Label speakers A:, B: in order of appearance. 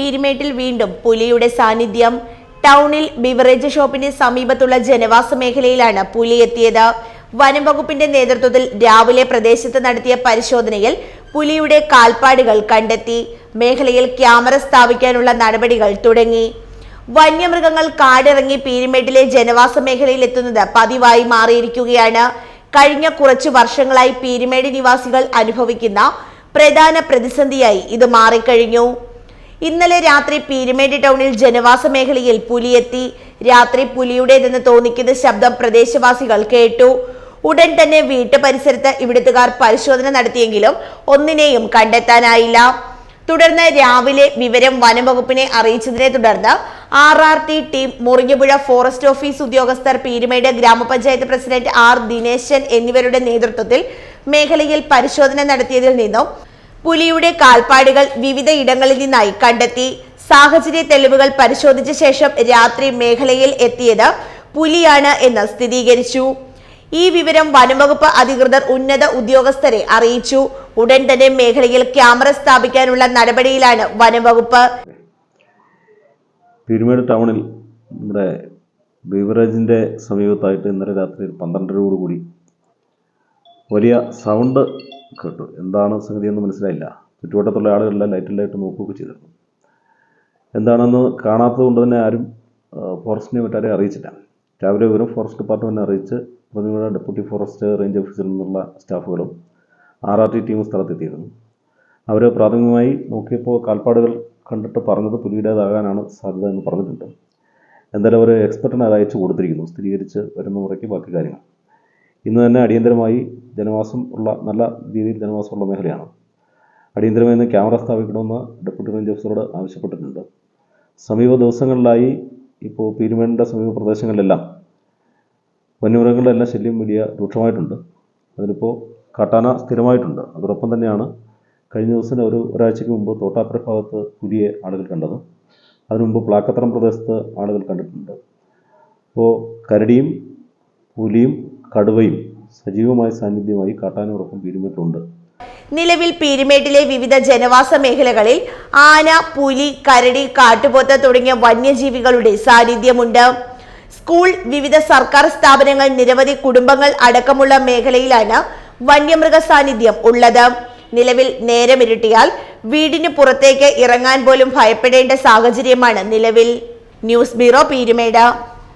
A: പീരുമേട്ടിൽ വീണ്ടും പുലിയുടെ സാന്നിധ്യം. ടൗണിൽ ബിവറേജ് ഷോപ്പിന് സമീപത്തുള്ള ജനവാസ മേഖലയിലാണ് പുലി എത്തിയത്. വനം വകുപ്പിന്റെ നേതൃത്വത്തിൽ രാവിലെ പ്രദേശത്ത് നടത്തിയ പരിശോധനയിൽ പുലിയുടെ കാൽപ്പാടുകൾ കണ്ടെത്തി. മേഖലയിൽ ക്യാമറ സ്ഥാപിക്കാനുള്ള നടപടികൾ തുടങ്ങി. വന്യമൃഗങ്ങൾ കാടിറങ്ങി പീരുമേട്ടിലെ ജനവാസ മേഖലയിൽ എത്തുന്നത് പതിവായി മാറിയിരിക്കുകയാണ്. കഴിഞ്ഞ കുറച്ചു വർഷങ്ങളായി പീരുമേട് നിവാസികൾ അനുഭവിക്കുന്ന പ്രധാന പ്രതിസന്ധിയായി ഇത് മാറിക്കഴിഞ്ഞു. ഇന്നലെ രാത്രി പീരുമേട് ടൗണിൽ ജനവാസ മേഖലയിൽ പുലിയെത്തി. രാത്രി പുലിയുടേതെന്ന് തോന്നിക്കുന്ന ശബ്ദം പ്രദേശവാസികൾ കേട്ടു. ഉടൻ തന്നെ വീട്ടു പരിസരത്ത് ഇവിടുത്തുകാർ പരിശോധന നടത്തിയെങ്കിലും ഒന്നിനെയും കണ്ടെത്താനായില്ല. തുടർന്ന് രാവിലെ വിവരം വനംവകുപ്പിനെ അറിയിച്ചതിനെ തുടർന്ന് R R T team Murinjapuzha forest office ഉദ്യോഗസ്ഥർ പീരുമേട് ഗ്രാമപഞ്ചായത്ത് പ്രസിഡന്റ് ആർ ദിനേശൻ എന്നിവരുടെ നേതൃത്വത്തിൽ മേഖലയിൽ പരിശോധന നടത്തിയതിൽ നിന്നും പുലിയുടെ കാൽപ്പാടുകൾ വിവിധ ഇടങ്ങളിൽ നിന്നായി കണ്ടെത്തി. സാഹചര്യ തെളിവുകൾ പരിശോധിച്ച ശേഷം രാത്രി മേഖലയിൽ എത്തിയത് പുലിയാണ് എന്ന് സ്ഥിരീകരിച്ചു. ഈ വിവരം വനംവകുപ്പ് അധികൃതർ ഉന്നത ഉദ്യോഗസ്ഥരെ അറിയിച്ചു. ഉടൻ തന്നെ മേഖലയിൽ ക്യാമറ സ്ഥാപിക്കാനുള്ള നടപടിയിലാണ് വനംവകുപ്പ്.
B: പീരുമേട് ടൗണിൽ നമ്മുടെ ബീവറേജിന്റെ സമീപത്തായിട്ട് ഇന്നലെ രാത്രി പന്ത്രണ്ടരയോടുകൂടി വലിയ സൗണ്ട് കേട്ടു. എന്താണ് സംഗതി എന്ന് മനസ്സിലായില്ല. ചുറ്റുവട്ടത്തുള്ള ആളുകളെല്ലാം ലൈറ്റ് നോക്കുകയൊക്കെ ചെയ്തിരുന്നു. എന്താണെന്ന് കാണാത്തത് കൊണ്ട് തന്നെ ആരും ഫോറസ്റ്റിനെ മറ്റാരെയും അറിയിച്ചില്ല. രാവിലെ വിവരം ഫോറസ്റ്റ് ഡിപ്പാർട്ട്മെന്റിനെ അറിയിച്ച് പ്രതിമയുടെ ഡെപ്യൂട്ടി ഫോറസ്റ്റ് റേഞ്ച് ഓഫീസിൽ നിന്നുള്ള സ്റ്റാഫുകളും ആർ ആർ ടി ടീമും സ്ഥലത്തെത്തിയിരുന്നു. അവർ പ്രാഥമികമായി നോക്കിയപ്പോൾ കാൽപ്പാടുകൾ കണ്ടിട്ട് പറഞ്ഞത് പുലിയുടേതാകാനാണ് സാധ്യത എന്ന് പറഞ്ഞിട്ടുണ്ട്. എന്തായാലും അവർ എക്സ്പെർട്ടിനെ അത് അയച്ചു കൊടുത്തിരിക്കുന്നു. സ്ഥിരീകരിച്ച് വരുന്ന മുറയ്ക്ക് ബാക്കി കാര്യങ്ങൾ. ഇന്ന് തന്നെ അടിയന്തരമായി ജനവാസം ഉള്ള നല്ല രീതിയിൽ ജനവാസമുള്ള മേഖലയാണ്. അടിയന്തരമായി ഇന്ന് ക്യാമറ സ്ഥാപിക്കണമെന്ന് ഡെപ്യൂട്ടി റേഞ്ച് ഓഫീസറോട് ആവശ്യപ്പെട്ടിട്ടുണ്ട്. സമീപ ദിവസങ്ങളിലായി ഇപ്പോൾ പീരുമേടിന്റെ സമീപ പ്രദേശങ്ങളിലെല്ലാം വന്യമൃഗങ്ങളുടെ എല്ലാം ശല്യം വലിയ രൂക്ഷമായിട്ടുണ്ട്. അതിലിപ്പോൾ കാട്ടാന സ്ഥിരമായിട്ടുണ്ട്. അതോടൊപ്പം തന്നെയാണ് കഴിഞ്ഞ ദിവസം ഒരു ഒരാഴ്ചയ്ക്ക് മുമ്പ് തോട്ടാപ്പുര ഭാഗത്ത് പുലിയെ ആളുകൾ കണ്ടത്. അതിനു മുമ്പ് പ്ലാക്കത്തറം പ്രദേശത്ത് ആളുകൾ കണ്ടിട്ടുണ്ട്. അപ്പോൾ കരടിയും പുലിയും കടുവയും സജീവമായ സാന്നിധ്യമായി കാട്ടാനോടൊപ്പം പീരുമേട്ടിലുണ്ട്.
A: നിലവിൽ പീരുമേട്ടിലെ വിവിധ ജനവാസ മേഖലകളിൽ ആന പുലി കരടി കാട്ടുപോത്ത് തുടങ്ങിയ വന്യജീവികളുടെ സാന്നിധ്യമുണ്ട്. സ്കൂൾ വിവിധ സർക്കാർ സ്ഥാപനങ്ങൾ നിരവധി കുടുംബങ്ങൾ അടക്കമുള്ള മേഖലയിലാണ് വന്യമൃഗ സാന്നിധ്യം ഉള്ളത്. നിലവിൽ നേരമിരുട്ടിയാൽ വീടിന് പുറത്തേക്ക് ഇറങ്ങാൻ പോലും ഭയപ്പെടേണ്ട സാഹചര്യമാണ് നിലവിൽ. News bureau Peerumedu.